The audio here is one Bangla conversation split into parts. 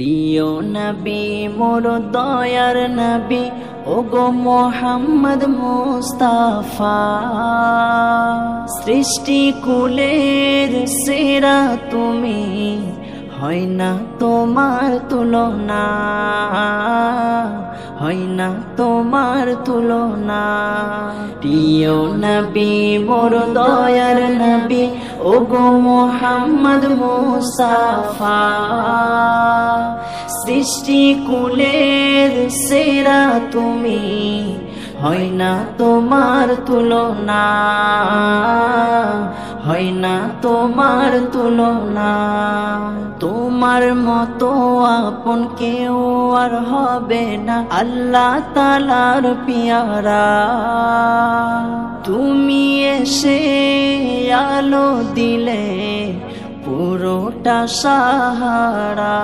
প্রিয় নবী, মোর দয়ার নবী ও গো মোহাম্মদ মুস্তাফা। সৃষ্টি কুলের সেরা তুমি, হয় না তোমার তুলনা। হয় না তোমার তুলনা। প্রিয় নবী, মোর দয়ার নবী ও গো মোহাম্মদ মুসাফা সৃষ্টি কুলের সেরা তুমি, হয় না তোমার তুলনা, হয় না তোমার তুলনা। তোমার মতো আপন কেউ আর হবে না। আল্লাহ তালার পিয়ারা। তুমি এসে আলো দিলে পুরোটা সাহারা।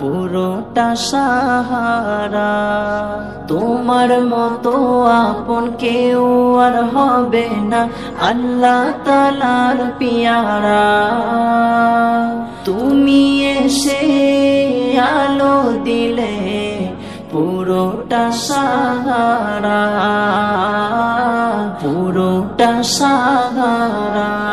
পুরোটা সাহারা। তোমার মতো আপন কেউ আর হবে না। আল্লাহ তালার পিয়ারা। তুমি এসে আলো দিলে পুরোটা সাহারা। পুরোটা সাহারা।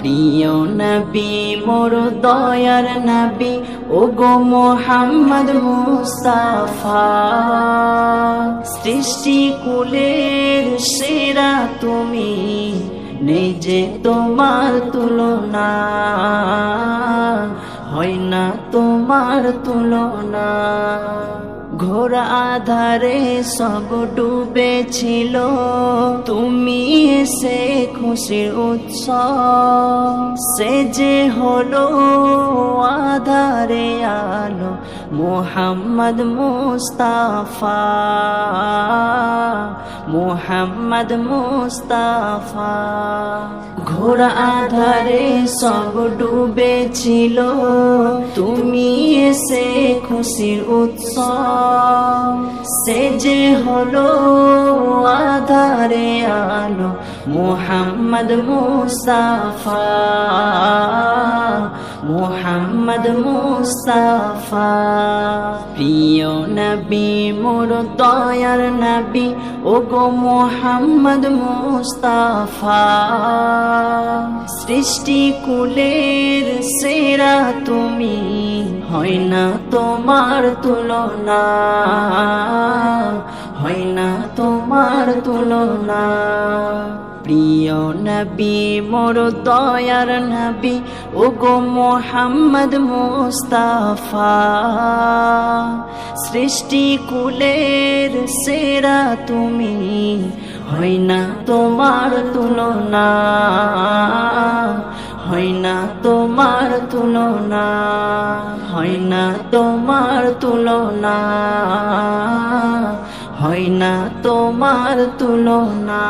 প্রিয় নবী, মোর দয়ার নবী ও গো মোহাম্মদ মুস্তাফা। সৃষ্টি কুলের সেরা তুমি, নিজে তোমার তুলনা। হয় না তোমার তুলনা। ঘোর আধারে সব ডুবেছিল। তুমি এসে খুশির উৎস। সে যে হলো আধারে আলো, মোহাম্মদ মুস্তাফা। মোহাম্মদ মুস্তাফা। ঘোর আধারে সব ডুবেছিল। তুমি এসে খুশির উৎস। সে যে হলো আধারে আলো, মোহাম্মদ মুস্তাফা মোহাম্মদ মুস্তাফা। প্রিয় নবী, মোর দয়ার নবী ও গো মোহাম্মদ মুস্তাফা। সৃষ্টি কুলের সেরা তুমি হয় না তোমার তুলনা, হয় না তোমার তুলনা। প্রিয় নবী, মোর দয়ার নবী ও গো মোহাম্মদ মুস্তাফা, সৃষ্টি কুলের সেরা তুমি হয় না তোমার তুলনা, হয় না তোমার তুলনা, হয় না তোমার তুলনা, হয় না তোমার তুলনা।